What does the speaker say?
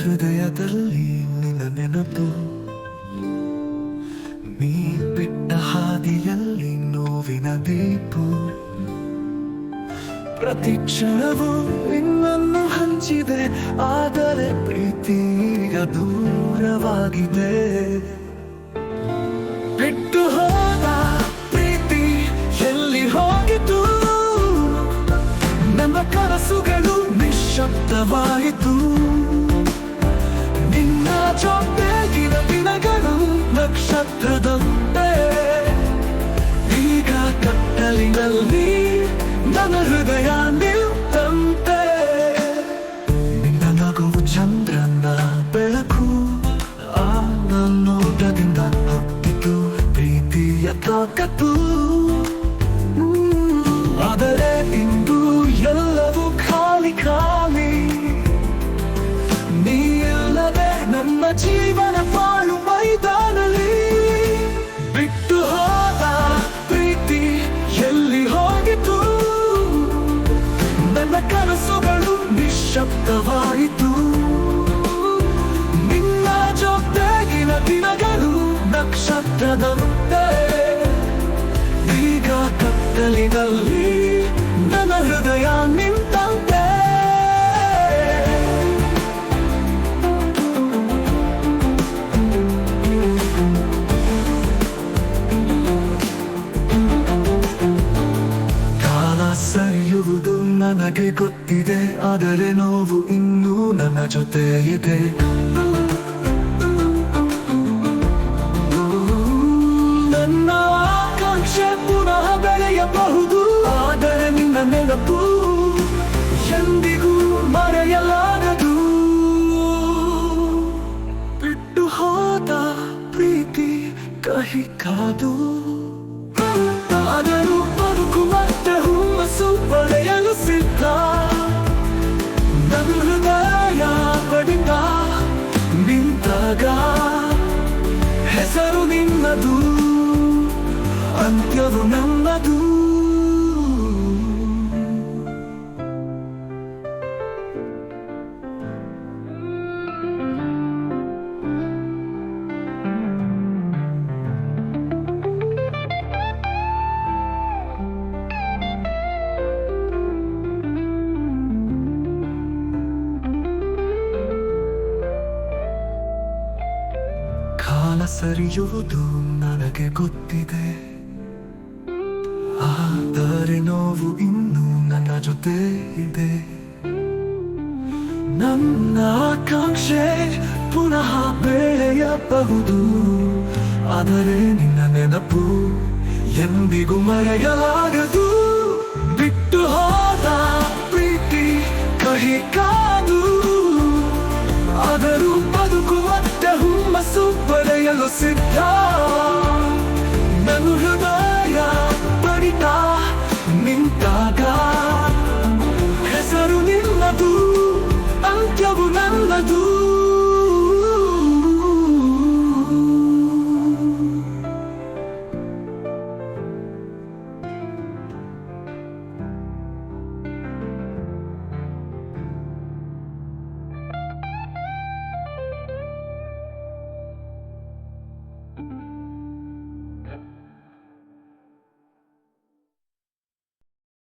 ಹೃದಯದಲ್ಲಿ ನಿನ್ನ ನೆನಪು. ನೀ ಬಿಟ್ಟ ಹಾದಿಯಲ್ಲಿ ನೋವಿನ ದೀಪು. ಪ್ರತಿ ಕ್ಷಣವು ನಿನ್ನನ್ನು ಹಂಚಿದೆ, ಆದರೆ ಪ್ರೀತಿ ಈಗ ದೂರವಾಗಿದೆ. ಬಿಟ್ಟು ಹೋದ ಪ್ರೀತಿ ಎಲ್ಲಿ ಹೋಗಿತು? ನನ್ನ ಕನಸುಗಳು ನಿಶ್ಶಬ್ದವಾಯಿತು. ನಿನ್ನ ಜೊತೆಗಿನ ದಿನಗಳು ನಕ್ಷತ್ರದಂತೆ ಈಗ ಕತ್ತಲಿನಲ್ಲಿ ನನ್ನ ಹೃದಯ ನಿಲ್ತಂತೆ ನಿನ್ನ ನಗುವು ಚಂದ್ರನ ಬೆಳಕು ಆ ನನ್ನೋಟದಿಂದ ಹತ್ತಿತು ಪ್ರೀತಿಯ ತಾಕತ್ತು. ಜೀವನ ಪಾಳು ಮೈದಾನಲಿ. ಬಿಟ್ಟು ಹೋದ ಪ್ರೀತಿ ಎಲ್ಲಿ ಹೋಗಿತು? ನನ್ನ ಕನಸುಗಳು ನಿಶ್ಶಬ್ದವಾಯಿತು. ನಿನ್ನ ಜೊತೆಗಿನ ದಿನಗಳು ನಕ್ಷತ್ರದಂತೆ ಈಗ ಕತ್ತಲಿನಲ್ಲಿ ನನ್ನ ಹೃದಯ ನಿಂತಂತೆ ನನಗೆ ಗೊತ್ತಿದೆ, ಆದರೆ ನೋವು ಇನ್ನೂ ನನ್ನ ಜೊತೆ ಇದೆ ನನ್ನ ಆಕಾಂಕ್ಷೆ ಪುನಃ ಬೆಳೆಯಬಹುದು, ಆದರೆ ನಿನ್ನ ನೆನಪು ಎಂದಿಗೂ ಮರೆಯಲಾಗದು ಬಿಟ್ಟು ಹೋದ ಪ್ರೀತಿ ಕಹಿ ಕಾದು. ನಿನ್ನದು ಅಂತ್ಯವು ನನ್ನದು ಸರಿಯುವುದು ನನಗೆ ಗೊತ್ತಿದೆ. ಆದರೆ ನೋವು ಇನ್ನೂ ನನ್ನ ಜೊತೆ ಇದೆ. ನನ್ನ ಆಕಾಂಕ್ಷೆ ಪುನಃ ಬೆಳೆಯಬಹುದು. ಆದರೆ ನಿನ್ನ ನೆನಪು ಎಂದಿಗೂ ಮರೆಯಲಾಗದು ಬಿಟ್ಟು ಹೋದ ಪಡೆಯಲು ಸಿದ್ಧ. ನನ್ನ ಹೃದಯ ಬಡಿತ ನಿಂತಾಗ.